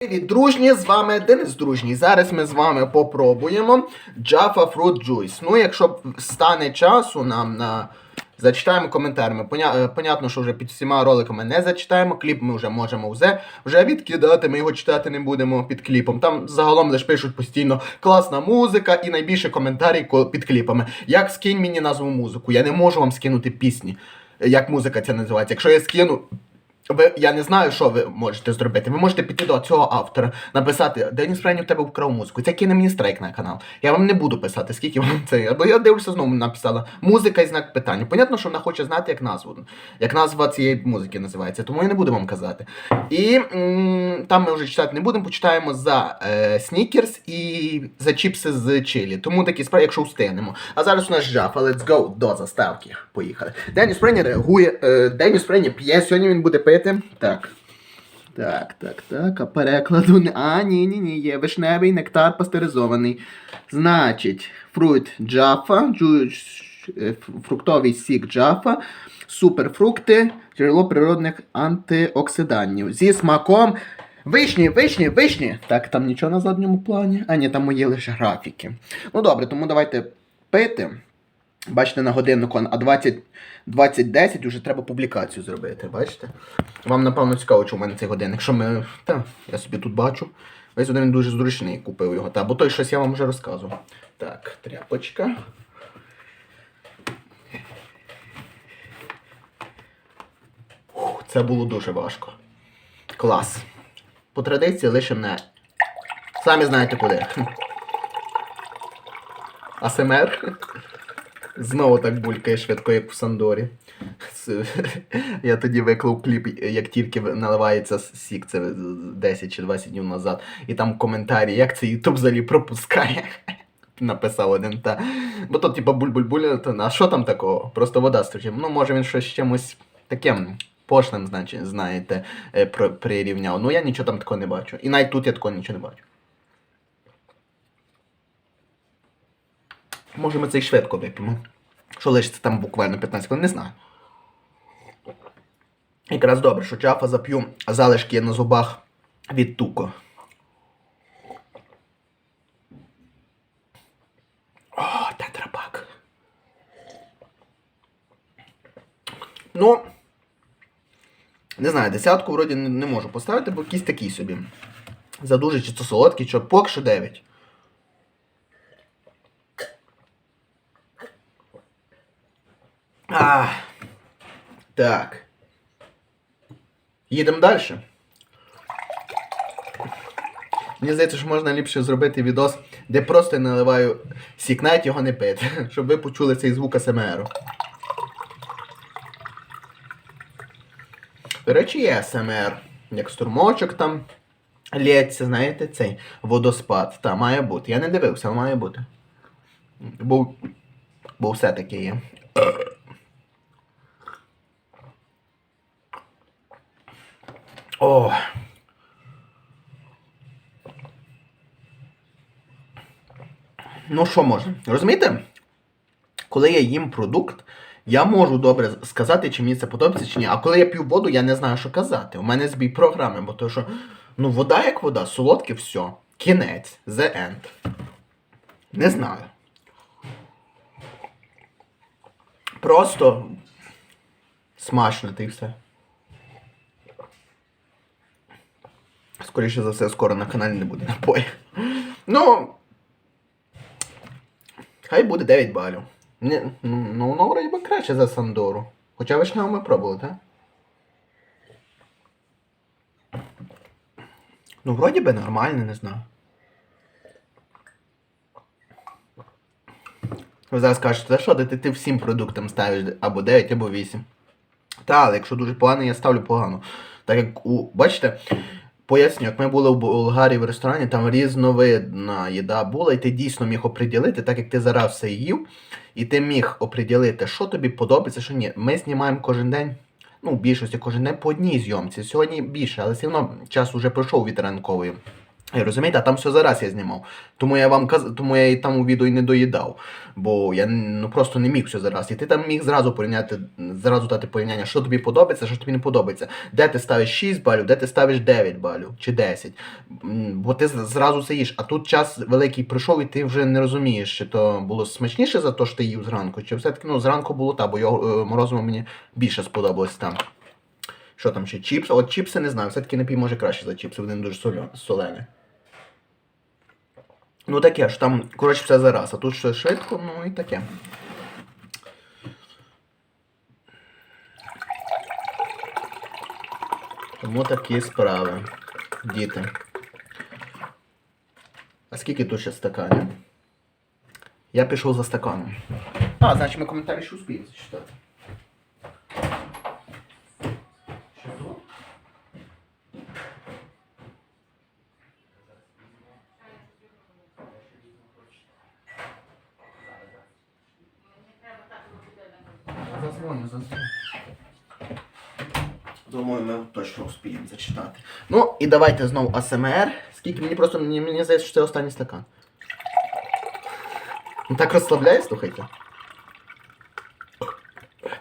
Привіт, дружні! З вами Денис Дружній. Зараз ми з вами попробуємо Jaffa Fruit Juice. Ну, якщо стане часу нам на. Зачитаємо коментарями. Е, Понятно, що вже під всіма роликами не зачитаємо. Кліп ми вже можемо вже, вже відкидати, ми його читати не будемо під кліпом. Там загалом лише пишуть постійно класна музика і найбільше коментарі під кліпами. Як скинь мені назву музику? Я не можу вам скинути пісні, як музика ця називається. Якщо я скину. Ви, я не знаю, що ви можете зробити. Ви можете піти до цього автора, написати, Деніс в тебе вкрав музику. Це кине мені страйк на канал. Я вам не буду писати, скільки вам це. Бо я дивлюся, знову написала музика і знак питання. Понятно, що вона хоче знати, як назву, як назва цієї музики називається, тому я не буду вам казати. І м, там ми вже читати не будемо, почитаємо за е, снікерс і за чіпси з чилі. Тому такі справи, якщо встигнемо. А зараз у нас жафа, let's go до заставки. Поїхали. Деніс Френі реагує. Е, Деніс Френі п'є, сьогодні він буде пити. Так. Так, так, так. А перекладу. А, ні, ні, ні. Є вишневий нектар пастеризований. Значить, фрукт джафа, е, фруктовий сік джафа, суперфрукти, джерело природних антиоксидантів. Зі смаком. Вишні, вишні, вишні. Так, там нічого на задньому плані. А ні, там мої лише графіки. Ну добре, тому давайте пити. Бачите, на годиннику, а 20, 2010 вже треба публікацію зробити, бачите? Вам, напевно, цікаво, що в мене цей годинник. Що ми. Та, я собі тут бачу. Весь один дуже зручний, купив його. Та, бо той щось я вам вже розказував. Так, тряпочка. Ух, це було дуже важко. Клас. По традиції лише не. Самі знаєте куди. АСМР. Знову так булькає швидко, як в Сандорі. Я тоді виклав кліп, як тільки наливається сік, це 10 чи 20 днів назад. І там коментарі, як це Ютуб взагалі пропускає. Написав один та. Бо то, типа, буль-буль-буль, а що там такого? Просто вода стрічить. Ну, може він щось чимось таким пошлим, значить, знаєте, е, прирівняв. Ну я нічого там такого не бачу. І навіть тут я такого нічого не бачу. Може ми це й швидко вип'ємо. Що лишиться там буквально 15 хвилин, не знаю. Якраз добре, що чафа зап'ю, а залишки є на зубах від туко. О, тетрапак. Ну, не знаю, десятку вроді не, можу поставити, бо якийсь такий собі. За дуже чи то солодкий, що поки що 9. А, так. Їдемо далі. Мені здається, що можна ліпше зробити відос, де просто наливаю сік, навіть його не пити, щоб ви почули цей звук АСМРу. До речі, є АСМР. Як штурмочок там лється, знаєте, цей водоспад. Та, має бути. Я не дивився, але має бути. Бо, бо все таки є. О. Ну, що можна? Розумієте? Коли я їм продукт, я можу добре сказати, чи мені це подобається, чи ні. А коли я п'ю воду, я не знаю, що казати. У мене збій програми, бо то що, ну, вода як вода, солодке все. Кінець. The end. Не знаю. Просто смачно ти все. Скоріше за все, скоро на каналі не буде напою. Ну. Хай буде 9 балів. Не, ну, ну, ну, вроді би краще за Сандору. Хоча вишневу ми пробували, так? Ну, вроді би нормально, не знаю. Ви зараз кажете, та що ти, ти всім продуктам ставиш або 9, або 8. Та, але якщо дуже погано, я ставлю погано. Так як у. Бачите, поясню, як ми були в Болгарії в ресторані, там різновидна їда була, і ти дійсно міг оприділити, так як ти зараз все їв, і ти міг оприділити, що тобі подобається, що ні. Ми знімаємо кожен день. Ну, в більшості кожен день по одній зйомці. Сьогодні більше, але все одно час уже пройшов від ранкової. І розумієте, а там все зараз я знімав. Тому я вам каз... тому я і там у відео і не доїдав. Бо я ну, просто не міг все зараз. І ти там міг зразу порівняти, зразу дати порівняння, що тобі подобається, що тобі не подобається. Де ти ставиш 6 балів, де ти ставиш 9 балів чи 10. Бо ти зразу це їш. А тут час великий прийшов, і ти вже не розумієш, чи то було смачніше за те, що ти їв зранку, чи все-таки ну, зранку було так, бо його е, морозиво мені більше сподобалось там. Що там ще? Чіпс? От чіпси не знаю, все-таки напій може краще за чіпси, вони дуже солені. Ну таке ж, там, коротше, все зараз, а тут все швидко, ну і таке. Тому такі справи, діти. А скільки тут ще стаканів? Я пішов за стаканом. А, значить ми коментарі ще успіємо зачитати. Зазвоню, зазвоню. Думаю, ми точно успіємо зачитати. Ну, і давайте знову АСМР. Скільки мені просто мені, мені здається, що це останній стакан. Ну так розслабляє, слухайте.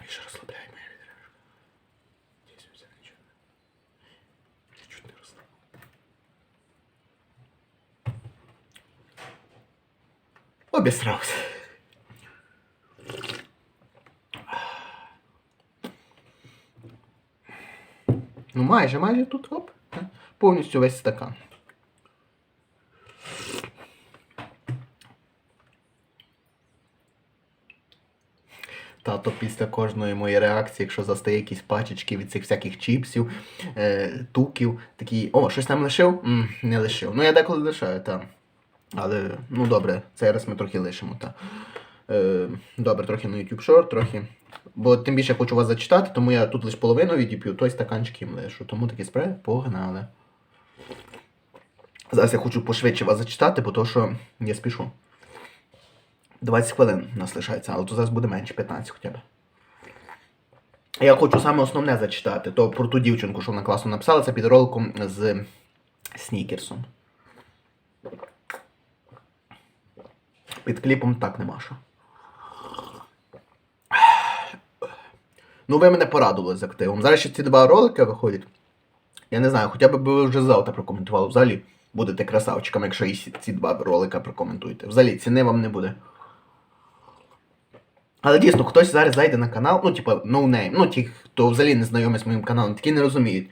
Більше розслабляє мене відрежу. Десь все нічого. Чуть не розслабляє. Обісрався. Майже, майже тут оп. Повністю весь стакан. Тато після кожної моєї реакції, якщо застає якісь пачечки від цих всяких чіпсів, е, туків, такий, о, щось нам лишив? м не лишив. Ну я деколи лишаю, так. Але, ну добре, цей раз ми трохи лишимо, так. Е, добре, трохи на YouTube Short, трохи. Бо тим більше я хочу вас зачитати, тому я тут лише половину відіп'ю, той стаканчик їм лишу. Тому такі справи погнали. Зараз я хочу пошвидше вас зачитати, бо то що я спішу. 20 хвилин нас лишається, але то зараз буде менше 15 хоча б. Я хочу саме основне зачитати. То про ту дівчинку, що вона класно написала, це під роликом з Снікерсом. Під кліпом так нема що. Ну, ви мене порадували з активом. Зараз ще ці два ролики виходять. Я не знаю, хоча б ви вже завтра прокоментували. Взагалі будете красавчиками, якщо і ці два ролика прокоментуєте. Взагалі ціни вам не буде. Але дійсно, хтось зараз зайде на канал, ну, типа, no name, ну ті, хто взагалі не знайомий з моїм каналом, такі не розуміють.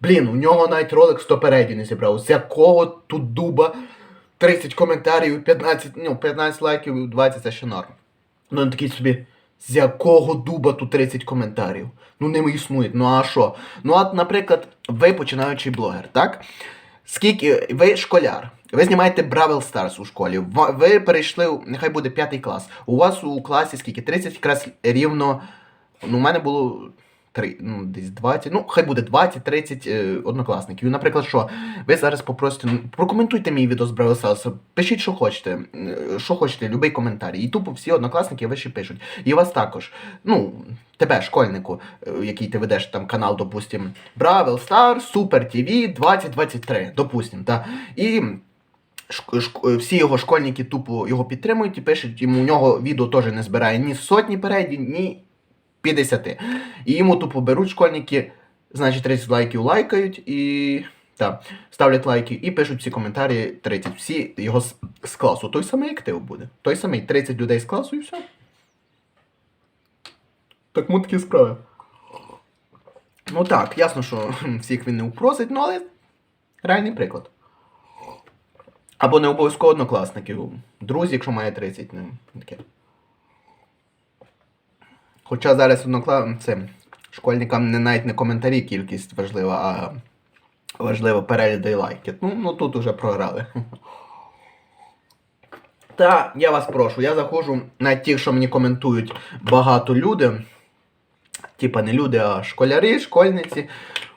Блін, у нього навіть ролик 100 передів не зібрав. З якого тут дуба 30 коментарів, 15, ну, 15 лайків, 20 це ще норм. Ну, такий собі, з якого дуба тут 30 коментарів? Ну, не існує. Ну а що? Ну, от, наприклад, ви починаючий блогер, так? Скільки ви школяр, ви знімаєте Бравл Старс у школі. Ви перейшли, нехай буде п'ятий клас. У вас у класі скільки? 30 якраз рівно. Ну, у мене було три, ну, десь 20, ну, хай буде 20-30 е, однокласників. Наприклад, що ви зараз попросите, ну, прокоментуйте мій відео з Бравл Старсу, пишіть, що хочете, е, що хочете, любий коментар. І тупо всі однокласники вищі пишуть. І вас також, ну, тебе, школьнику, е, який ти ведеш там канал, допустим, Бравл Стар, Супер ТВ 2023, допустим, та. І всі його школьники тупо його підтримують і пишуть, йому у нього відео теж не збирає ні сотні передів, ні 50. І йому тупо беруть школьники, значить 30 лайків лайкають і. Так, ставлять лайки і пишуть всі коментарі 30. Всі його з, з класу. Той самий актив буде. Той самий 30 людей з класу і все. Так му такі справи. Ну так, ясно, що всіх він не упросить, ну але реальний приклад. Або не обов'язково однокласників. Друзі, якщо має 30, ну, таке. Хоча зараз однокласницям, школьникам не навіть не коментарі кількість важлива, а важливо перегляди і лайки. Ну, ну тут уже програли. Та я вас прошу, я заходжу на ті, що мені коментують багато люди. Типа не люди, а школярі, школьниці.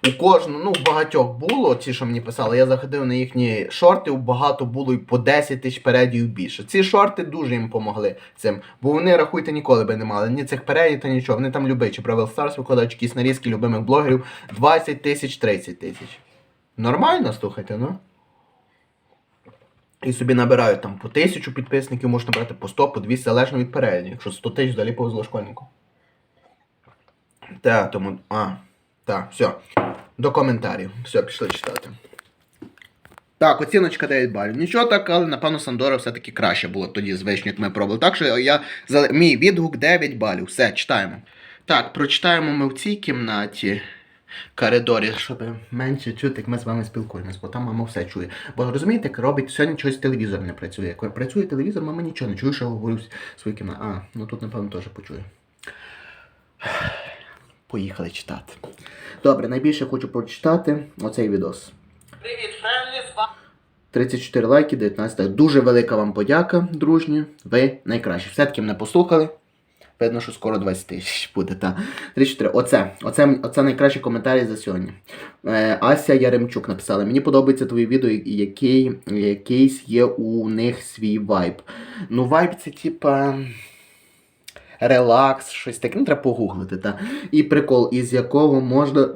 У кожного, ну, у багатьох було, ті, що мені писали, я заходив на їхні шорти, у багато було і по 10 тисяч передів більше. Ці шорти дуже їм допомогли цим. Бо вони, рахуйте, ніколи би не мали ні цих передів, та нічого. Вони там любить, чи Старс викладають якісь нарізки любимих блогерів 20 тисяч, 30 тисяч. Нормально, слухайте, ну? І собі набирають там по тисячу підписників, можна набрати по 100, по 200, залежно від переглядів. Якщо 100 тисяч взагалі повезло школьнику. Так, тому. А, так, все. До коментарів. Все, пішли читати. Так, оціночка 9 балів. Нічого так, але напевно Сандора все-таки краще було тоді з вишню, як ми пробували. Так що я мій відгук 9 балів. Все, читаємо. Так, прочитаємо ми в цій кімнаті. Коридорі, щоб менше чути, як ми з вами спілкуємось, бо там мама все чує. Бо розумієте, як робить сьогодні чогось телевізор не працює. Як працює телевізор, мама нічого не чує, що я говорю в своїй кімнаті. А, ну тут, напевно, теж почує. Поїхали читати. Добре, найбільше хочу прочитати оцей відос. Привіт, Френлі, з вами 34 лайки, 19 лайків. Дуже велика вам подяка, дружні. Ви найкращі. Все-таки мене послухали. Видно, що скоро 20 тисяч буде. Та. 34. Оце. Оце, оце найкращі коментарі за сьогодні. Е, Ася Яремчук написала: Мені подобається твої відео, який, якийсь є у них свій вайб. Ну, вайб це типа. Релакс, щось таке, ну треба погуглити, та. І прикол, із якого можна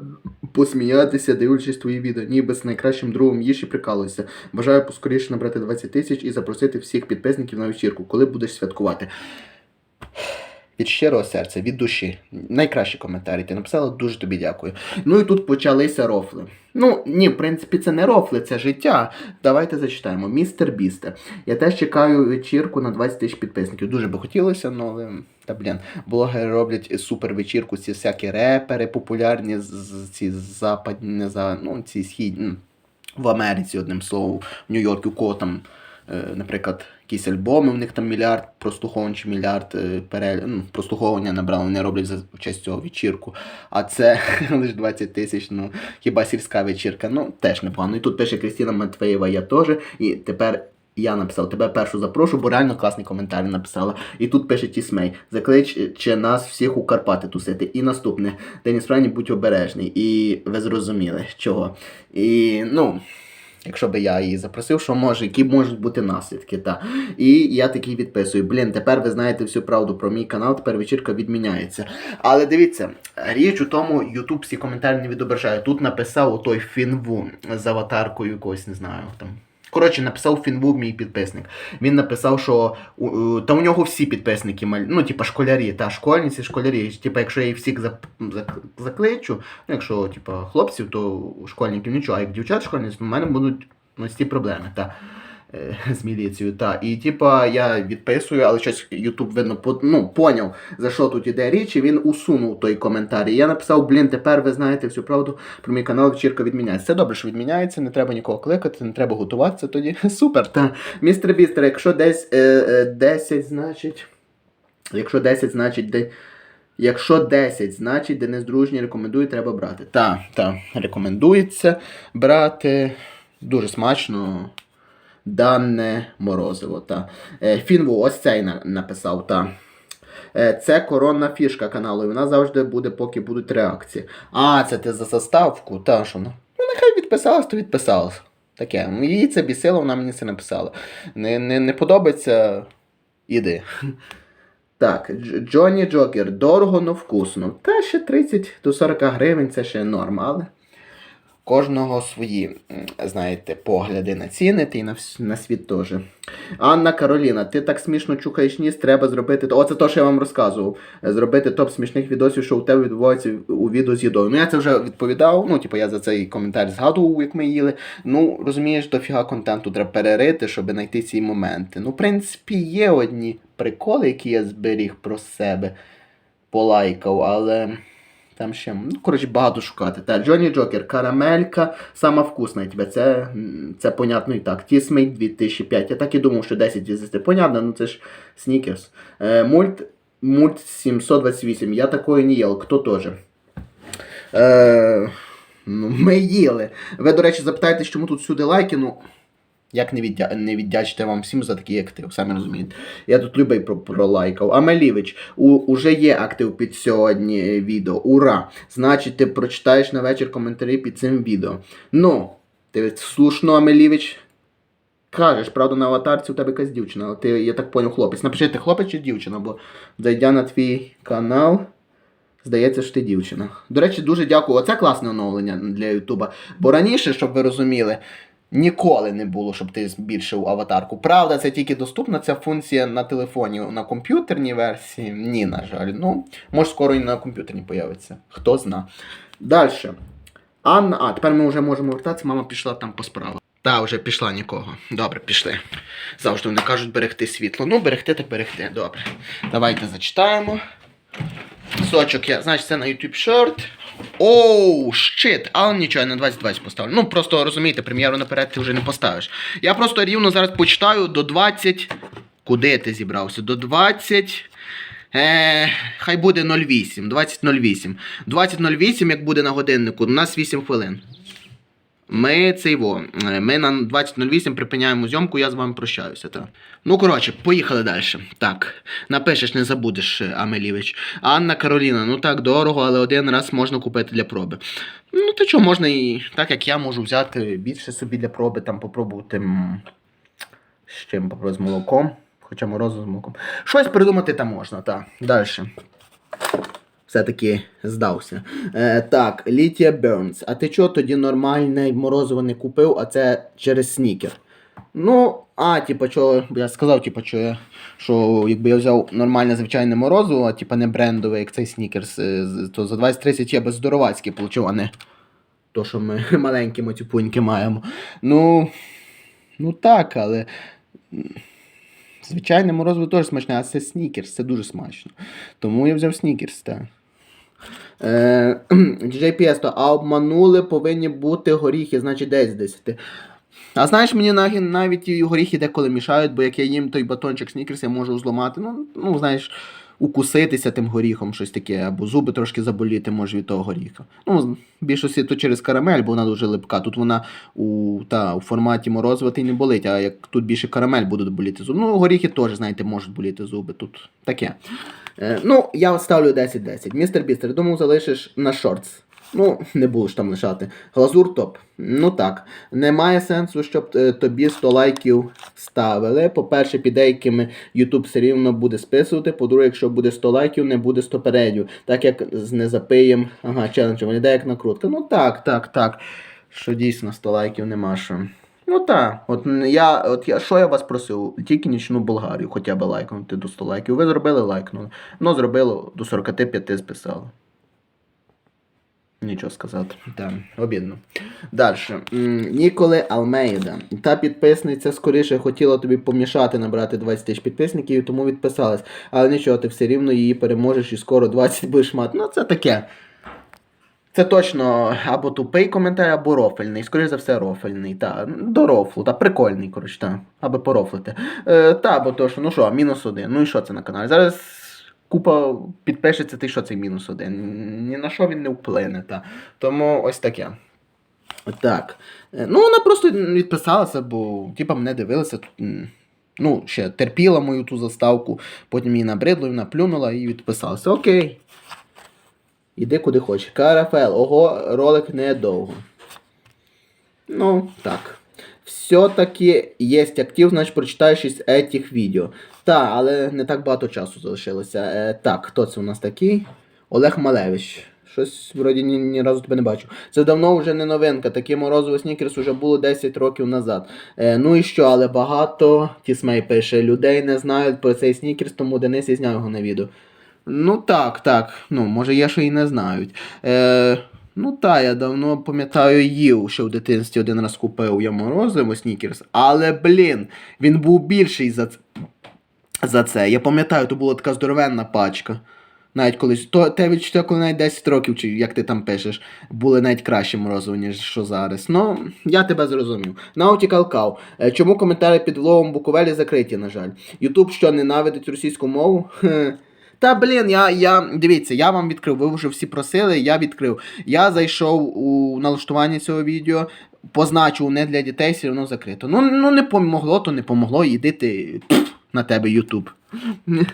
посміятися, дивлячись твої відео. Ніби з найкращим другом їж і прикалуйся. Бажаю поскоріше набрати 20 тисяч і запросити всіх підписників на вечірку, коли будеш святкувати. Від щирого серця, від душі. Найкращі коментарі ти написала, дуже тобі дякую. Ну і тут почалися рофли. Ну, ні, в принципі, це не рофли, це життя. Давайте зачитаємо. Містер Бісте. Я теж чекаю вечірку на 20 тисяч підписників. Дуже би хотілося, ну, але та блін, блогери роблять супер вечірку, ці всякі репери популярні, з- ці западні, за, ну, ці східні. В Америці, одним словом, в Нью-Йорку, кого там, е, наприклад, якісь альбоми, у них там мільярд прослуховувань чи мільярд е, перель... ну, прослуховування набрали, вони роблять за честь цього вечірку. А це лише 20 тисяч, ну хіба сільська вечірка, ну теж непогано. І тут пише Крістіна Матвеєва, я теж. І тепер я написав, тебе першу запрошу, бо реально класний коментар написала. І тут пише Тісмей, закличе нас всіх у Карпати тусити. І наступне, Деніс Франі, будь обережний. І ви зрозуміли, чого. І ну. Якщо би я її запросив, що може, які можуть бути наслідки. Та. І я такий відписую. Блін, тепер ви знаєте всю правду про мій канал, тепер вечірка відміняється. Але дивіться, річ у тому, Ютуб всі коментарі не відображає. Тут написав отой Фінву з аватаркою якогось, не знаю там. Коротше, написав Фінву мій підписник. Він написав, що та у нього всі підписники малі, ну, типа школярі, та школьниці, школярі. Типа, якщо я їх всіх закличу, ну, якщо типа хлопців, то школьників нічого, а як дівчат школьниць, то в мене будуть ось ці проблеми. Та. Е, З міліцією, та. І типа я відписую, але щось Ютуб видно ну, поняв, за що тут іде річ, і він усунув той коментар. І я написав: блін, тепер ви знаєте всю правду про мій канал вечірка відміняється. Це добре, що відміняється, не треба нікого кликати, не треба готуватися тоді. Супер. Та. Містер Бістер, якщо десь е, е, 10, значить. Якщо 10, значить де. Якщо 10, значить Денис Дружній рекомендує, треба брати. Так, так, рекомендується брати. Дуже смачно. Дане морозиво. Та. Е, Фінву, ось цей на- написав. Та. Е, Це коронна фішка каналу, і вона завжди буде, поки будуть реакції. А, це ти за заставку, та що ну. Ну, нехай відписалась, то відписалась. Таке. Її це бісило, вона мені це написала. Не, не, не подобається. Іди. Так, Джонні Джокер, дорого, но вкусно. Та ще 30 до 40 гривень, це ще норм, але кожного свої, знаєте, погляди на ціни, та й на, на світ теж. Анна Кароліна, ти так смішно чухаєш ніс, треба зробити. Оце то, що я вам розказував. Е, Зробити топ смішних відосів, що у тебе відбувається у відео з їдою. Ну я це вже відповідав. Ну, типу, я за цей коментар згадував, як ми їли. Ну, розумієш, дофіга контенту треба перерити, щоб знайти ці моменти. Ну, в принципі, є одні приколи, які я зберіг про себе, полайкав, але. Там ще, ну, коротше, багато шукати. Та, Джонні Джокер, карамелька, сама вкусна тебе. Це, це понятно і так. Тісмейт 2005. Я так і думав, що 10 із 10. Понятно, ну це ж снікерс. Е, мульт, мульт 728. Я такої не їв. Хто теж? Е, ну, ми їли. Ви, до речі, запитаєтесь, чому тут всюди лайки. Ну, як не, віддя... не віддячити вам всім за такий актив, самі розумієте. Я тут любий про, пролайкав. Амелівич, у, уже є актив під сьогодні е, відео. Ура! Значить, ти прочитаєш на вечір коментарі під цим відео. Ну, ти слушно, Амелівич. Кажеш, правда, на аватарці у тебе якась дівчина, ти, я так поняв, хлопець. Напиши, ти хлопець чи дівчина, бо зайдя на твій канал. Здається, що ти дівчина. До речі, дуже дякую. Оце класне оновлення для Ютуба. Бо раніше, щоб ви розуміли, Ніколи не було, щоб ти збільшив аватарку. Правда, це тільки доступна ця функція на телефоні, на комп'ютерній версії. Ні, на жаль. Ну, може, скоро і на комп'ютерній появиться. Хто зна. Далі. Анна, а тепер ми вже можемо вертатися, мама пішла там по справах. Та, вже пішла нікого. Добре, пішли. Завжди вони кажуть берегти світло. Ну, берегти так берегти. Добре. Давайте зачитаємо. Сочок я, значить, це на YouTube Short. Оу, щит, але нічого, я на 2020 поставлю. Ну, просто розумієте, прем'єру наперед ти вже не поставиш. Я просто рівно зараз почитаю до 20. Куди ти зібрався? До 20. Е, хай буде 08. 20.08. 20.08, як буде на годиннику, у нас 8 хвилин. Ми цей во. е, Ми на 20.08 припиняємо зйомку, я з вами прощаюся. Та. Ну, коротше, поїхали далі. Так, напишеш, не забудеш, е, Амелівич. Анна Кароліна, ну так, дорого, але один раз можна купити для проби. Ну, то що, можна і так як я можу взяти більше собі для проби, там попробувати. З чим попробувати з молоком. Хоча морозу з молоком. Щось придумати там можна, так. Далі. Все-таки здався. Е, так, Літія Бернс. А ти чого тоді нормальне морозиво не купив, а це через снікер? Ну, а, типа, що, я сказав, типа, що, я, що якби я взяв нормальне звичайне морозиво, а типа не брендове, як цей снікерс, то за 20-30 я би здоровацьке получив, а не то, що ми маленькі матюпуньки маємо. Ну, ну так, але. Звичайне морозиво теж смачне, а це снікерс, це дуже смачно. Тому я взяв снікерс, так. Е, DJ Piesto, а обманули повинні бути горіхи, значить 10 з 10. А знаєш, мені навіть і горіхи деколи мішають, бо як я їм той батончик снікерс, я можу зламати. Ну, ну знаєш, укуситися тим горіхом, щось таке, або зуби трошки заболіти може від того горіха. Ну, більшості то через карамель, бо вона дуже липка. Тут вона у, та, у форматі морозива і не болить, а як тут більше карамель будуть боліти зуби. Ну, горіхи теж, знаєте, можуть боліти зуби. Тут таке. Е, ну, я ставлю 10-10. Містер Бістер, думаю, залишиш на шортс. Ну, не будеш там лишати. Глазур топ. Ну так. Немає сенсу, щоб е, тобі 100 лайків ставили. По-перше, під деякими YouTube все рівно буде списувати. По-друге, якщо буде 100 лайків, не буде 100 передів. Так як з незапиєм. Ага, челенджем. Іде як накрутка. Ну так, так, так. Що дійсно 100 лайків нема що. Ну так, от я, от я, що я вас просив? Тільки нічну Болгарію хоча б лайкнути до 100 лайків. Ви зробили лайкнули. Ну, зробили до 45 списали. Нічого сказати. Так, обідно. Далі. Ніколи Алмейда. Та підписниця скоріше хотіла тобі помішати набрати 20 тисяч підписників, і тому відписалась. Але нічого, ти все рівно її переможеш і скоро 20 будеш мати. Ну, це таке. Це точно або тупий коментар, або рофельний. Скоріше за все, рофельний. Та, до рофлу, та прикольний, коротше, та, аби порофлити. Е, та, бо то, що, ну що, мінус один. Ну і що це на каналі? Зараз купа підпишеться, ти що цей мінус один. Ні на що він не вплине. Та. Тому ось таке. Так. Е, Ну, вона просто відписалася, бо типа мене дивилася. тут, Ну, ще терпіла мою ту заставку, потім її набридло, вона плюнула і відписалася. Окей. Іди куди хочеш. Карафел, ого, ролик недовго. Ну, так. Все-таки є актив, значить прочитаєш із этих відео. Так, але не так багато часу залишилося. Е, так, хто це у нас такий? Олег Малевич. Щось вроді ні, ні разу тебе не бачу. Це давно вже не новинка. Такі морозові снікерс вже було 10 років назад. Е, ну і що, але багато Тісмей пише, людей не знають про цей снікерс, тому Денис і зняв його на відео. Ну так, так. Ну, може є, що і не знають. Е, ну так, я давно пам'ятаю їв, що в дитинстві один раз купив я морозиво снікерс, але, блін, він був більший за, ц- за це. Я пам'ятаю, то була така здоровенна пачка. Навіть колись, то те відчуття, коли навіть 10 років, чи як ти там пишеш, були навіть краще морозиво, ніж що зараз. Ну, я тебе зрозумів. Наутікал Кав. Е, Чому коментарі під влогом Буковелі закриті, на жаль? Ютуб що ненавидить російську мову? Та блін, я, я дивіться, я вам відкрив. Ви вже всі просили, я відкрив. Я зайшов у налаштування цього відео, позначив не для дітей, все одно закрито. Ну, ну не помогло, то не помогло. Іди ти пф, на тебе Ютуб.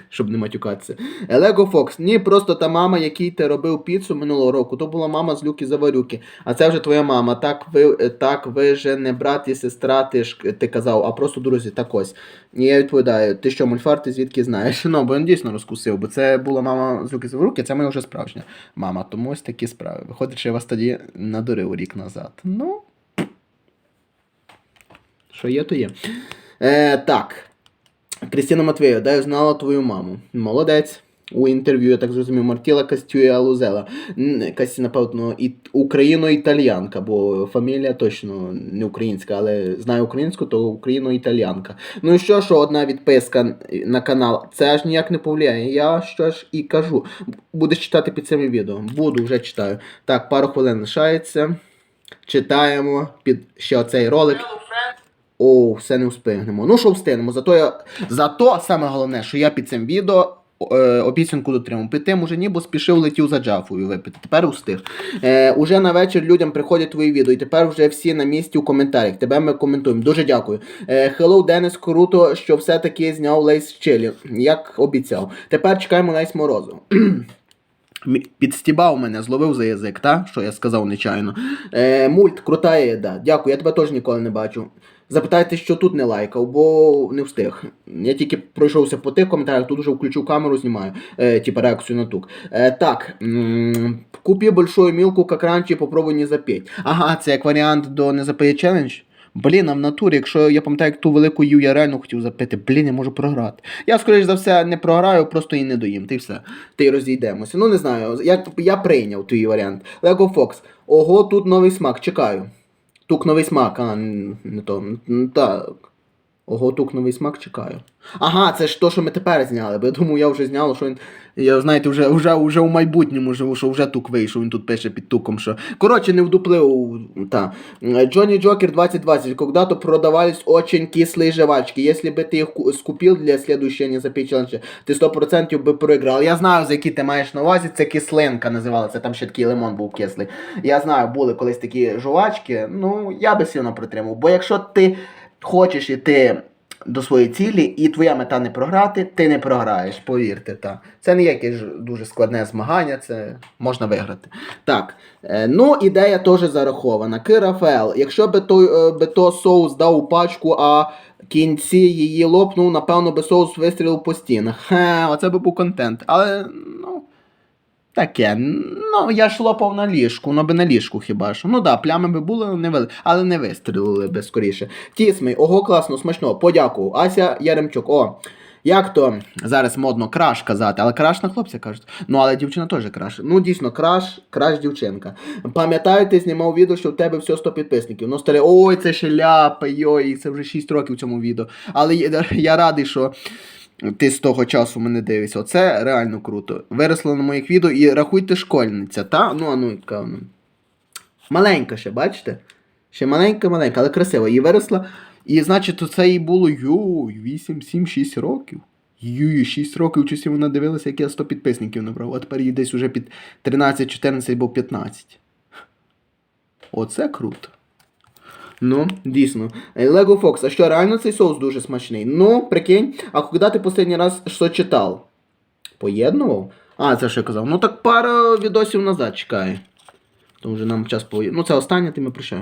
Щоб не матюкатися. Лего Фокс. Ні, просто та мама, якій ти робив піцу минулого року, то була мама з люки заварюки. А це вже твоя мама. Так ви, так ви же не брат і сестра, ти ж ти казав, а просто друзі, так ось. І я відповідаю, ти що, мульфар, ти звідки знаєш? Ну, бо він дійсно розкусив, бо це була мама з люки заварюки, це моя вже справжня мама. Тому ось такі справи. Виходить, що я вас тоді надурив рік назад. Ну. Що є, то є. Е, так. Крістіна Матвеєва, де я знала твою маму. Молодець. У інтерв'ю, я так зрозумів, Мартіла Кастюя Лузела. Н- напевно, і україно-італіянка, бо фамілія точно не українська, але знаю українську, то україно-італіянка. Ну і що, що одна відписка на канал, це аж ніяк не повлияє. Я що ж і кажу. Будеш читати під цим відео. Буду, вже читаю. Так, пару хвилин лишається. Читаємо під ще оцей ролик. О, все не встигнемо. Ну що встигнемо? Зато я. Зато саме головне, що я під цим відео е, обіцянку дотримав. Під тим уже ніби спішив летів за Джафою випити. Тепер встиг. Е, уже на вечір людям приходять твої відео, і тепер вже всі на місці у коментарях. Тебе ми коментуємо. Дуже дякую. Е, Hello, Денис, круто, що все-таки зняв Лейс Чилі, як обіцяв. Тепер чекаємо Лейс Морозу. Підстібав мене, зловив за язик, та? що я сказав нечайно. Е, мульт, крута їда. Дякую, я тебе теж ніколи не бачу. Запитайте, що тут не лайкав, бо не встиг. Я тільки пройшовся по тих коментарях, тут вже включив камеру, знімаю. Е, типа реакцію на тук. Е, так. м, Купи большую мілку, как раньше, попробуй не запеть. Ага, це як варіант до не запеє челендж. Блін, а в натурі, якщо я пам'ятаю, як ту велику ю я реально хотів запити, блін, я можу програти. Я, скоріш за все, не програю, просто її не доїм. Ти все. Ти розійдемося. Ну не знаю. Я, я прийняв твій варіант. Lego Fox. Ого, тут новий смак, чекаю. Тук новий смак, а не то. Так. Ого, тук новий смак чекаю. Ага, це ж то, що ми тепер зняли, бо я думаю, я вже зняв, що він. Я знаєте, вже, вже, вже у майбутньому живу, що вже тук вийшов, він тут пише під туком, що. Коротше, не вдуплив. Та. Джонни Джокер 2020. Когда-то продавались очень кислые жвачки. Если бы ты их ку- скупил для следующего не запей челленджа, ти 100% би проіграв. Я знаю, за які ти маєш на увазі, це кислинка називалася, там ще такий лимон був кислий. Я знаю, були колись такі жувачки, ну я би сильно притримав. Бо якщо ти хочеш іти до своєї цілі, і твоя мета не програти, ти не програєш, повірте. Та. Це не якесь дуже складне змагання, це можна виграти. Так, е, ну ідея теж зарахована. Ки Рафаел, якщо би той е, би то соус дав у пачку, а кінці її лопнув, напевно би соус вистрілив по стінах. Оце би був контент. Але. Таке, ну я ж лопав на ліжку, ну би на ліжку хіба що. Ну да, плями би були невели, але не вистрілили би скоріше. Тісмий, ого, класно, смачно, подякував. Ася Яремчук, о. Як то зараз модно краш казати, але краш на хлопця кажуть. Ну, але дівчина теж краш. Ну, дійсно, краш, краш дівчинка. Пам'ятаю, ти знімав відео, що в тебе все 100 підписників. Ну, старе, ой, це ще ляпа, йой, це вже 6 років в цьому відео. Але я радий, що ти з того часу мене дивишся. Оце реально круто. Виросло на моїх відео і рахуйте школьниця, та? Ну, а ну, вона. Маленька ще, бачите? Ще маленька, маленька, але красива. І виросла. І значить, це їй було йой, 8, 7, 6 років. Юй, 6 років часів вона дивилася, як я 100 підписників набрав. А тепер їй десь уже під 13, 14 або 15. Оце круто. Ну, дійсно. Е, Lego Fox, а що, реально цей соус дуже смачний? Ну, прикинь, а коли ти останній раз що читав? Поєднував? А, це що я казав. Ну так пара відосів назад чекає. Тому вже нам час поєднувати. Ну, це останнє, ти ми прощаю.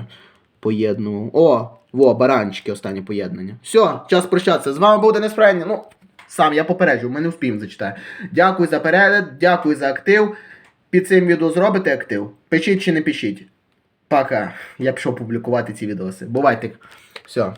Поєднував. О, во, баранчики, останнє поєднання. Все, час прощатися. З вами був Денис. Ну, сам я попереджу, ми не вспіємо зачитати. Дякую за перегляд, дякую за актив. Під цим відео зробите актив. Пишіть чи не пишіть. Пока. Я пішов публікувати ці відоси. Бувайте. Все.